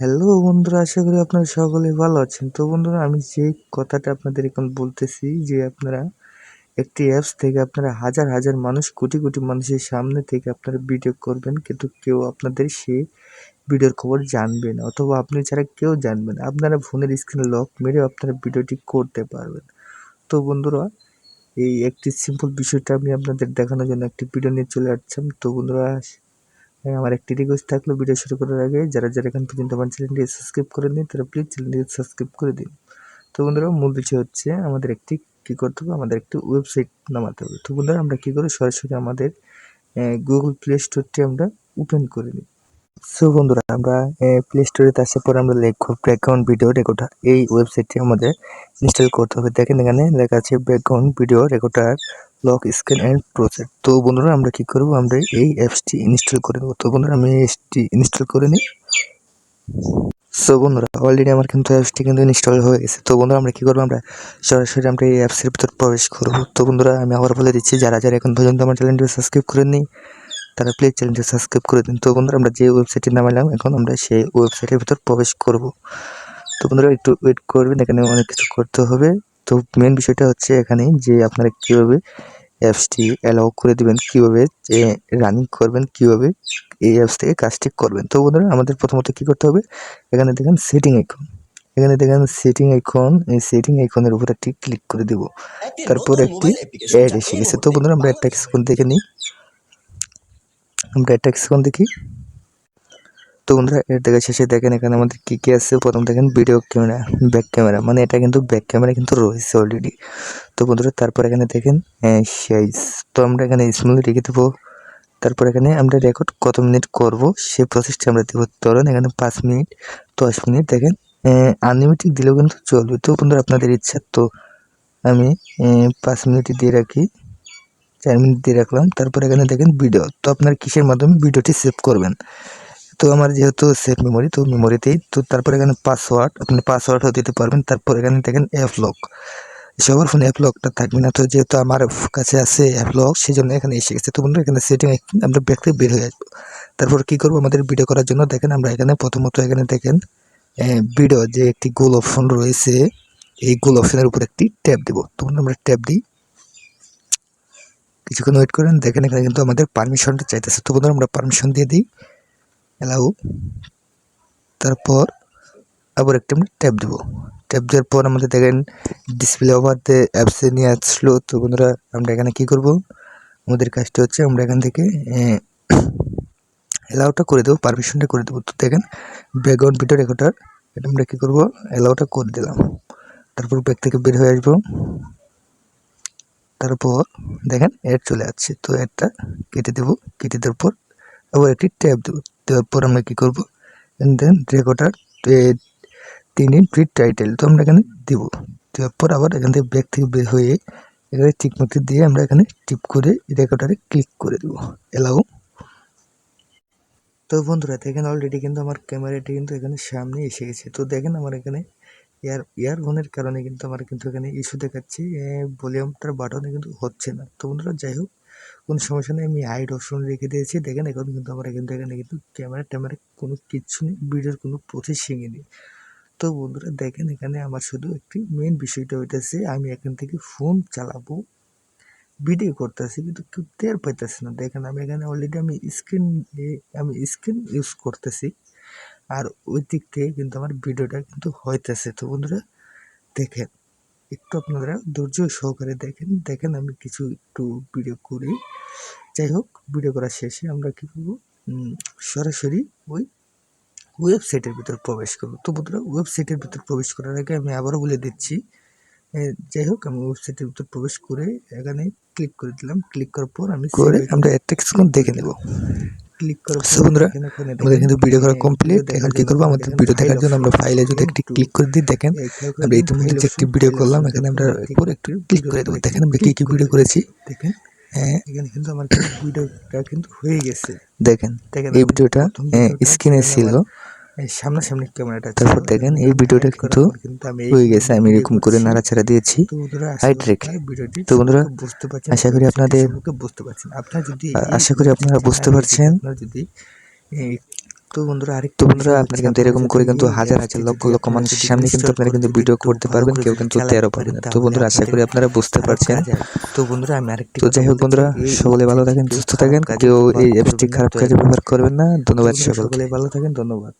Hello বন্ধুরা, আশা করি আপনারা সকলে ভালো আছেন। তো বন্ধুরা, আমি যে কথাটা আপনাদের এখন বলতেছি যে আপনারা একটি অ্যাপস থেকে আপনারা হাজার হাজার মানুষ, কোটি কোটি মানুষের সামনে থেকে আপনারা ভিডিও করবেন, কিন্তু কেউ আপনাদের সে ভিডিওর খবর জানবে না, অথবা আপনি ছাড়া কেউ জানবে না। আপনারা ফোনের স্ক্রিনে লক মেরে আপনারা ভিডিওটি করতে পারবেন। তো বন্ধুরা, এই একটি সিম্পল বিষয়টা আমি আপনাদের দেখানোর জন্য একটি ভিডিও নিয়ে চলে আসছিলাম তো বন্ধুরা আমার একটি রিকোয়েস্ট থাকল ভিডিও শুরু করার আগে যারা যারা এখন পর্যন্ত আমার চ্যানেলটি সাবস্ক্রাইব করে নিন তারা প্লিজ চ্যানেলটি সাবস্ক্রাইব করে দিন। তো বন্ধুরা, মূল বিষয় হচ্ছে আমাদের একটি কী করতে হবে? আমাদের একটি ওয়েবসাইট নামাতে হবে। তো বন্ধুরা, আমরা কী করি? সরাসরি আমাদের গুগল প্লে স্টোরটি আমরা ওপেন করে নিই। সো বন্ধুরা, আমরা প্লে স্টোরেতে আসার পর আমরা লিখব ব্যাকগ্রাউন্ড ভিডিও রেকর্ডার এই ওয়েবসাইটটি আমাদের ইনস্টল করতে হবে। দেখেন এখানে লেখা আছে background video recorder lock scan and process তো বন্ধুরা, আমরা কি করব? আমরা এই অ্যাপসটি ইনস্টল করে নেব। তো বন্ধুরা, আমি অ্যাপসটি ইনস্টল করে নিই। সো বন্ধুরা অলরেডি আমার কিন্তু অ্যাপসটি কিন্তু ইনস্টল হয়ে গেছে। তো বন্ধুরা, আমরা কী করব? আমরা সরাসরি আমরা এই অ্যাপসের ভিতর প্রবেশ করব। তো বন্ধুরা, আমি আবার বলে দিচ্ছি, যারা যারা এখন পর্যন্ত আমার চ্যানেলটি সাবস্ক্রাইব করে নিই তারা প্লিজ চ্যানেলটি সাবস্ক্রাইব করে দিন। তো বন্ধুরা, আমরা যে ওয়েবসাইটে নামালাম, এখন আমরা সেই ওয়েবসাইটের ভিতর প্রবেশ করব। তো বন্ধুরা, একটু ওয়েট করবেন, এখানে অনেক কিছু করতে হবে। তো মেন বিষয়টা হচ্ছে এখানে যে আপনারা কীভাবে অ্যাপসটি অ্যালাউ করে দেবেন, কীভাবে যে রানিং করবেন, কীভাবে এই অ্যাপস থেকে কাজটি করবেন। তো বন্ধুরা, আমাদের প্রথমত কী করতে হবে? এখানে দেখেন সেটিং আইকন এখানে দেখেন সেটিং আইকন এই সেটিং আইকনের উপর একটি ক্লিক করে দেব। তারপর একটি অ্যাড এসে গেছে। তো বন্ধুরা, আমরা একটা কিছুক্ষণ দেখে নিই। আমরা একটা কিছুক্ষণ দেখি। তো বন্ধুরা এর দেখা শেষে দেখেন এখানে আমাদের কী কী আছে। প্রথম দেখেন ভিডিও ক্যামেরা ব্যাক ক্যামেরা মানে এটা কিন্তু ব্যাক ক্যামেরা কিন্তু রয়েছে অলরেডি তো বন্ধুরা, তারপর এখানে দেখেন সাইজ তো আমরা এখানে স্মল রেখে দেবো। তারপর এখানে আমরা রেকর্ড কত মিনিট করব, সে প্রসেসটা আমরা দেবো। ধরুন এখানে পাঁচ মিনিট দশ মিনিট দেখেন আনলিমিটেড দিলেও কিন্তু চলবে। তো বন্ধুরা, আপনাদের ইচ্ছা তো আমি পাঁচ মিনিট দিয়ে রাখি, চার মিনিট দিয়ে রাখলাম। তারপর এখানে দেখেন ভিডিও তো আপনার কিসের মাধ্যমে ভিডিওটি সেভ করবেন? তো আমার যেহেতু সেভ মেমোরি তো মেমোরিতেই তো তারপর এখানে পাসওয়ার্ড আপনি পাসওয়ার্ডও দিতে পারবেন, তারপর এখানে দেখেন অ্যাপ লক সবার ফোনে অ্যাপ লকটা থাকবে না, তো যেহেতু আমার কাছে আছে অ্যাপ লক সেই জন্য এখানে এসে গেছে। তো বন্ধুরা, এখানে সেটিং আমরা ব্যাক থেকে বের হয়ে আসব। তারপর কী করব? আমাদের ভিডিও করার জন্য দেখেন, আমরা এখানে প্রথমত এখানে দেখেন ভিডিও যে একটি গোল অপশন রয়েছে, এই গোল অপশনের উপর একটি ট্যাপ দেবো। তখন আমরা ট্যাপ দিই। কিছুক্ষণ ওয়েট করেন, দেখেন এখানে কিন্তু আমাদের পারমিশনটা চাইতেছে। তো বন্ধুরা, আমরা পারমিশন দিয়ে দিই। অ্যালাউ তারপর আবার একটা আমরা ট্যাপ দেবো। ট্যাপ দেওয়ার পর আমাদের দেখেন ডিসপ্লে ওভার দ্য অ্যাপসে নিয়ে আসলো। তো বন্ধুরা, আমরা এখানে কী করব? আমাদের কাজটা হচ্ছে আমরা এখান থেকে অ্যালাউটা করে দেবো পারমিশনটা করে দেবো। তো দেখেন ব্যাকগ্রাউন্ড ভিডিও রেকর্ডার এটা আমরা কী করব? অ্যালাউটা করে দিলাম। তারপর ব্যাগ থেকে বের হয়ে আসব। তারপর দেখেন অ্যাড চলে আসছে। তো অ্যাডটা কেটে দেবো। কেটে দেওয়ার পর আবার একটি ট্যাপ দেবো। দেওয়ার পর আমরা কী করব? দেন রেকর্ডার তিনি প্রিট টাইটেল তো আমরা এখানে দেব। দেওয়ার পর আবার এখান থেকে ব্যাগ থেকে বের হয়ে এখানে টিকমতি দিয়ে আমরা এখানে টিপ করে রেকর্ডারে ক্লিক করে দেবো। এলাও তো বন্ধুরা, দেখেন অলরেডি কিন্তু আমার ক্যামেরাটি কিন্তু এখানে সামনে এসে গেছে। তো দেখেন আমার এখানে ইয়ার ইয়ারফোনের কারণে কিন্তু আমার কিন্তু এখানে ইস্যু দেখাচ্ছে ভলিউমটার বাটনে কিন্তু হচ্ছে না। তো বন্ধুরা, যাই হোক কোনো সমস্যা নেই, আমি হাইড অপশন রেখে দিয়েছি। দেখেন, এখন কিন্তু আমার এখান থেকে কিন্তু ক্যামেরা ট্যামেরা কোনো কিচ্ছু নেই, ভিডিওর কোনো প্রসেসিংই নেই। তো বন্ধুরা, দেখেন, এখানে আমার শুধু একটি মেন বিষয়টা হইতেছে, আমি এখান থেকে ফোন চালাবো ভিডিও করতেছি, কিন্তু কেউ টের পাইতেছে না। দেখেন, আমি এখানে অলরেডি আমি স্ক্রিন আমি স্ক্রিন ইউজ করতেছি, আর ওই দিক থেকে কিন্তু আমার ভিডিওটা কিন্তু হইতেছে। তো বন্ধুরা, দেখেন। একটু আপনারা ধৈর্য সহকারে দেখেন দেখেন আমি কিছু একটু ভিডিও করি। যাই হোক ভিডিও করার শেষে আমরা কী করব? সরাসরি ওই ওয়েবসাইটের ভিতর প্রবেশ করব। তো বন্ধুরা ওয়েবসাইটের ভিতর প্রবেশ করার আগে আমি আবারও বলে দিচ্ছি যাই হোক আমি ওয়েবসাইটের ভিতর প্রবেশ করে এখানে ক্লিক করে দিলাম। ক্লিক করার পর আমি করে আমরা দেখে নেব। ক্লিক করার সো বন্ধুরা আমাদের কিন্তু ভিডিও করা কমপ্লিট এখন কি করব? আমাদের ভিডিও দেখার জন্য আমরা ফাইলে যদি একটি ক্লিক করে দিই দেখেন আমরা ইতিমধ্যে যে একটি ভিডিও করলাম এখানে আমরা উপরে একটু ক্লিক করে দেবো। দেখেন আমরা কি কি ভিডিও করেছি? দেখেন হ্যাঁ। এখানে কিন্তু আমার ভিডিওটা কিন্তু হয়ে গেছে। দেখেন দেখেন এই ভিডিওটা স্ক্রিনে ছিল। সামনাসামনি ক্যামেরাটা তারপর দেখেন এই ভিডিওটা কিন্তু হয়ে গেছে। আমি এরকম করে নাড়াচাড়া দিয়েছি। হাইট রেখে তো বন্ধুরা বুঝতে পারছেন আশা করি আপনাদের বুঝতে পারছেন। আপনারা যদি আশা করি আপনারা বুঝতে পারছেন। যদি তো বন্ধুরা আরেকটু বন্ধুরা আপনারা কিন্তু এরকম করে কিন্তু হাজার হাজার লক্ষ লক্ষ মানুষের সামনে কিন্তু আপনারা কিন্তু ভিডিও করতে পারবেন কেউ কিন্তু তেরো পারবেন না। তো বন্ধুরা আশা করি আপনারা বুঝতে পারছেন। তো বন্ধুরা আমি আরেকটি তো যাই হোক বন্ধুরা সকলে ভালো থাকেন সুস্থ থাকেন কেউ এই অ্যাপসটি খারাপ কাজে ব্যবহার করবেন না। ধন্যবাদ সকলে ভালো থাকেন ধন্যবাদ